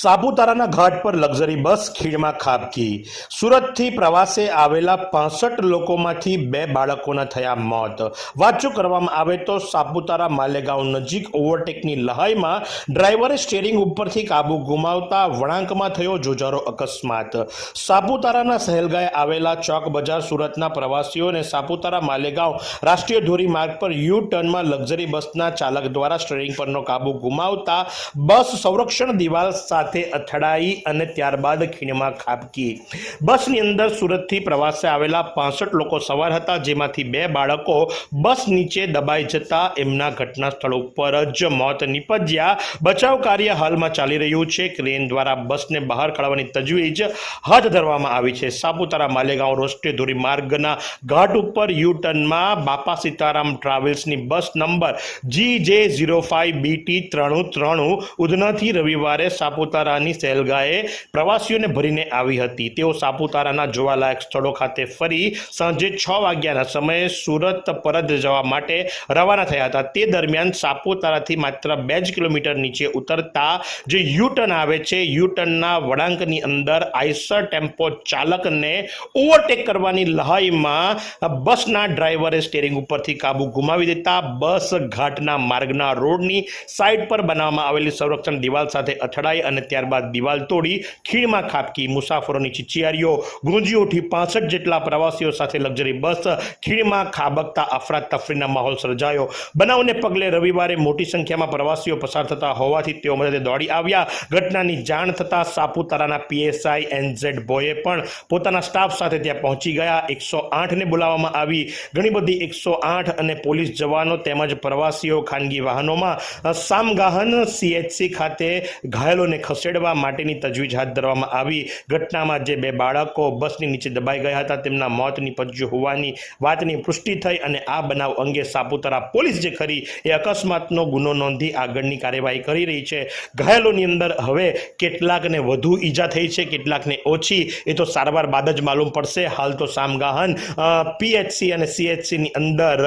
સાપુતારાના ઘાટ પર luxury bus ખીણમાં ખાબકી. સુરતથી પ્રવાસે આવેલા પાસઠ લોકોમાંથી બે બાળકોના થયા મોત. વાતચું કરવામાં આવે તો સાપુતારા માલેગાંવ નજીક ઓવરટેકની લહાઈમાં ડ્રાઈવરે સ્ટેરિંગ ઉપરથી કાબુ ગુમાવતા વળાંકમાં થયો જોજારો અકસ્માત. સાપુતારાના સહેલગાએ આવેલા ચોક બજાર સુરતના પ્રવાસીઓને સાપુતારા માલેગાંવ રાષ્ટ્રીય ધોરીમાર્ગ પર યુ ટર્નમાં લક્ઝરી બસના ચાલક દ્વારા સ્ટેરિંગ પરનો કાબુ ગુમાવતા બસ સંરક્ષણ દિવાલ સાથે અથડાઈ અને ત્યારબાદ ખીણમાં ખાબકી. બસની અંદર સુરતથી પ્રવાસે આવેલા પાસઠ લોકો સવાર હતા, જેમાંથી બે બાળકો બસ નીચે દબાઈ જતા એમના ઘટના સ્થળ ઉપર જ મોત નીપજ્યા. બચાવ કાર્ય હાલમાં ચાલી રહ્યું છે. ક્રેન દ્વારા બસને બહાર કાઢવાની તજવીજ હાથ ધરવામાં આવી છે. સાપુતારા, માલેગાંવ રોષ્ટ્રીય ધોરીમાર્ગના ઘાટ ઉપર યુ બાપા Sitaram ટ્રાવેલ્સની bus number G J zero five BT ત્રણું ત્રણું ઉધનાથી રવિવારે સાપુતારાની સેલગાએ પ્રવાસીઓને ભરીને આવી હતી. તેઓ સાપુતારાના જોવાલાયક સ્થળો ખાતે ફરી સાંજે છ વાગ્યાના સમયે સુરત પરત જવા માટે રવાના થયા હતા. તે દરમિયાન સાપુતારાથી માત્ર બે જ કિલોમીટર નીચે ઉતરતા જે યુ ટર્ન આવે છે યુ ટર્નના વળાંકની અંદર આઈસર ટેમ્પો ચાલકને ઓવરટેક કરવાની લહાઈમાં બસના ડ્રાઈવરે સ્ટેરિંગ ઉપરથી કાબુ ગુમાવી દેતા બસ ઘાટના માર્ગના રોડની સાઇડ પર બનાવવામાં આવેલી સંરક્ષણ દિવાલ સાથે અથડાઈ અને ત્યારબાદ દિવાલ તોડી ખીણમાં ખાબકી. મુસાફરોની ચિચિયારીઓ ગુંજી ઉઠી પાસઠ જેટલા પ્રવાસીઓ સાથે લક્ઝરી બસ ખીણમાં ખાબકતા અફરાતફરીના માહોલ સર્જાયો. બનાવને પગલે રવિવારે મોટી સંખ્યામાં પ્રવાસીઓ પસાર થતા હોવાથી તેઓ મદદે દોડી આવ્યા. ઘટનાની જાણ થતાં સાપુતારાના પીએસઆઈ એનઝેડ બોયે પણ પોતાના સ્ટાફ સાથે ત્યાં પહોંચી ગયા. એકસો આઠને બોલાવવામાં આવી. ઘણી બધી એકસો આઠ અને પોલીસ જવાનો તેમજ પ્રવાસીઓ ખાનગી વાહનોમાં સામગાહન સીએચસી ખાતે ઘાયલોને ખસેડવા માટેની તજવીજ હાથ ધરવામાં આવી. ઘટનામાં જે બે બાળકો બસની નીચે દબાઈ ગયા હતા, તેમના મોત નિપજ્યું હોવાની વાતની પુષ્ટિ થઈ અને આ બનાવ અંગે સાપુતારા પોલીસ જે ખરી એ અકસ્માતનો ગુનો નોંધી આગળની કાર્યવાહી કરી રહી છે. ઘાયલોની અંદર હવે કેટલાકને વધુ ઈજા થઈ છે, કેટલાકને ઓછી. એ તો સારવાર બાદ જ માલુમ પડશે. હાલ તો સામગાહન પીએચસી અને સીએચસીની અંદર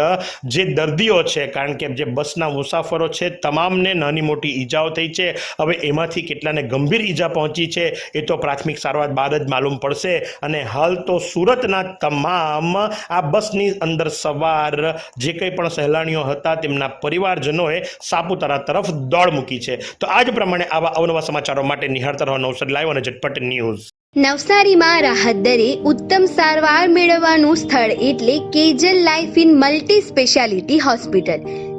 જે દર્દીઓ છે, કારણ કે જે બસના મુસાફરો છે, તમામને નાની મોટી ઈજાઓ થઈ છે. હવે એમાંથી કેટલાને ગંભીર ઈજા પહોંચી છે, એ તો પ્રાથમિક સારવાર બાદ જ માલુમ પડશે. અને હાલ તો સુરતના તમામ આ બસની અંદર સવાર, જે કંઈ પણ સહેલાણીઓ હતા, તેમના પરિવારજનોએ સાપુતારા તરફ દોડ મૂકી છે. તો આજ પ્રમાણે આવા અવનવા સમાચારો માટે નિહાળતા રહો નવસર લાઈવ અને ઝટપટ ન્યૂઝ. નવસારીમાં રાહત દરે ઉત્તમ સારવાર મેળવવાનું સ્થળ એટલે Kejal life in multi speciality hospital.